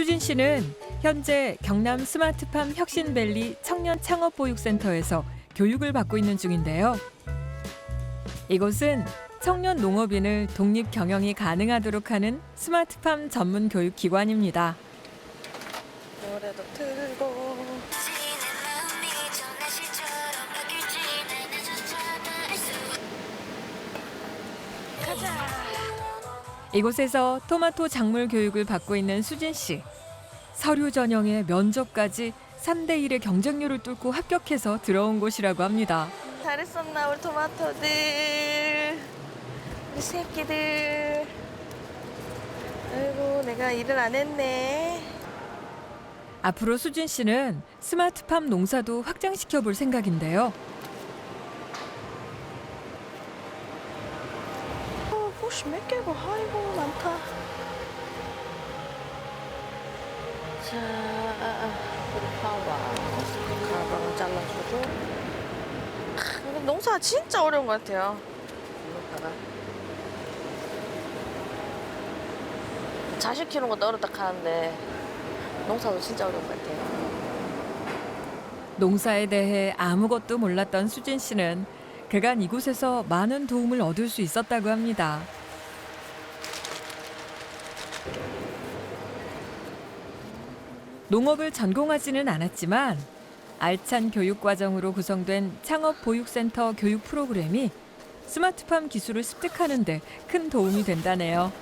수진 씨는 현재 경남 스마트팜 혁신밸리 청년 창업 보육센터에서 교육을 받고 있는 중인데요. 이곳은 청년 농업인을 독립 경영이 가능하도록 하는 스마트팜 전문 교육 기관입니다. 틀고 이곳에서 토마토 작물 교육을 받고 있는 수진 씨. 서류 전형에 면접까지 3대 1의 경쟁률을 뚫고 합격해서 들어온 곳이라고 합니다. 잘했었나 우리 토마토들 우리 새끼들 아이고 내가 일을 안 했네 앞으로 수진 씨는 스마트팜 농사도 확장시켜 볼 생각인데요. 어, 꽃이 몇 개고 아이고 많다. 자 파봐 가방을 잘라주고. 크, 근데 농사 진짜 어려운 것 같아요. 이거 자식 키우는 것도 어렵다 하는데 농사도 진짜 어려운 것 같아요. 농사에 대해 아무것도 몰랐던 수진 씨는 그간 이곳에서 많은 도움을 얻을 수 있었다고 합니다. 농업을 전공하지는 않았지만 알찬 교육 과정으로 구성된 창업 보육센터 교육 프로그램이 스마트팜 기술을 습득하는 데 큰 도움이 된다네요.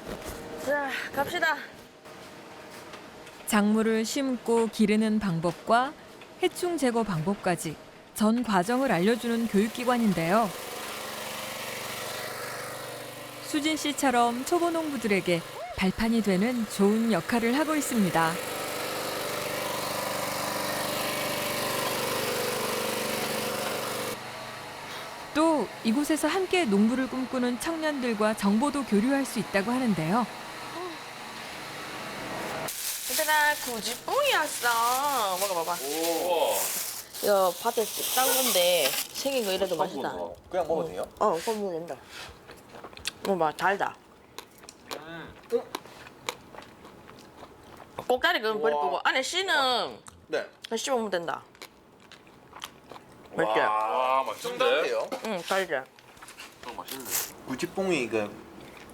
자 갑시다 작물을 심고 기르는 방법과 해충 제거 방법까지 전 과정을 알려주는 교육기관인데요. 수진 씨처럼 초보 농부들에게 발판이 되는 좋은 역할을 하고 있습니다. 또 이곳에서 함께 농부를 꿈꾸는 청년들과 정보도 교류할 수 있다고 하는데요. 얘들아 구지뽕이 왔어. 먹어 봐봐. 이거 밭에서 딴 건데 생긴 거 이래도 맛있다. 그냥 먹어도 돼요? 어 먹으면 된다. 먹어봐 달다 꼭다리 그건 버리 우와. 고 안에 씨는 네. 그냥 씹으면 된다 맛있지? 와, 맛있는데? 맛있는데요? 응 달지 어, 맛있네. 구찌뽕이 그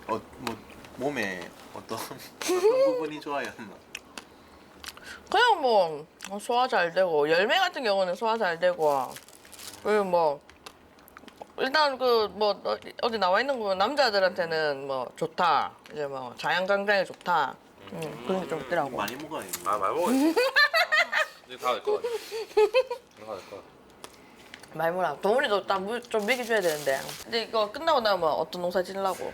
어, 뭐 몸에 어떤 어떤 부분이 좋아였나? 그냥 뭐 소화 잘 되고 열매 같은 경우는 소화 잘 되고 그리고 뭐 일단 그 뭐 어디 나와 있는 거 남자들한테는 뭐 좋다 이제 뭐 자연 강장에 좋다 음, 그런 게 좀 있더라고 많이 먹어야 돼. 아, 많이 먹어. 이제 다될것 같아. 다될것 같아. 말모라 도훈이도 딱좀 먹여줘야 되는데 근데 이거 끝나고 나면 어떤 농사 지으려고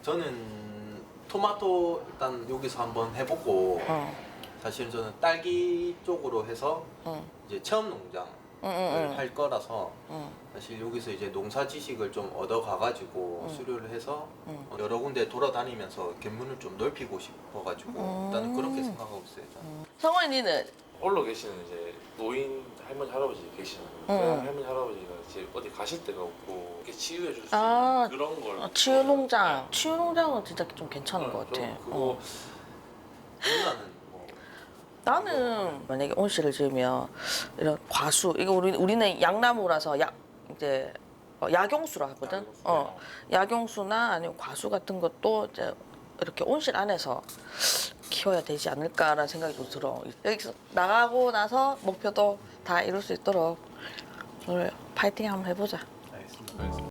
저는 토마토 일단 여기서 한번 해보고 어. 사실 저는 딸기 쪽으로 해서 응. 이제 체험 농장을 응, 응, 응. 할 거라서 응. 사실 여기서 이제 농사 지식을 좀 얻어 가가지고 응. 수료를 해서 응. 어, 여러 군데 돌아다니면서 견문을 좀 넓히고 싶어가지고 음. 일단 그렇게 생각하고 있어요. 저는. 성원이 니는 홀로 계시는 이제 노인 할머니 할아버지 계시잖아요. 응. 그 할머니 할아버지가 이제 어디 가실 데가 없고 이렇게 치유해 줄 수 아, 있는 그런 걸. 어, 치유 농장 치유 농장은 진짜 좀 괜찮은 것 같아 좀 그거 어. 누나는 뭐 나는 만약에 온실을 지으면 이런 과수 이거 우리 우리는 양나무라서 야 이제 어, 야경수라 하거든. 야경수. 어 야경수나 아니면 과수 같은 것도 이제 이렇게 온실 안에서 키워야 되지 않을까라는 생각이 좀 들어. 여기서 나가고 나서 목표도 다 이룰 수 있도록 오늘 파이팅 한번 해보자. 알겠습니다.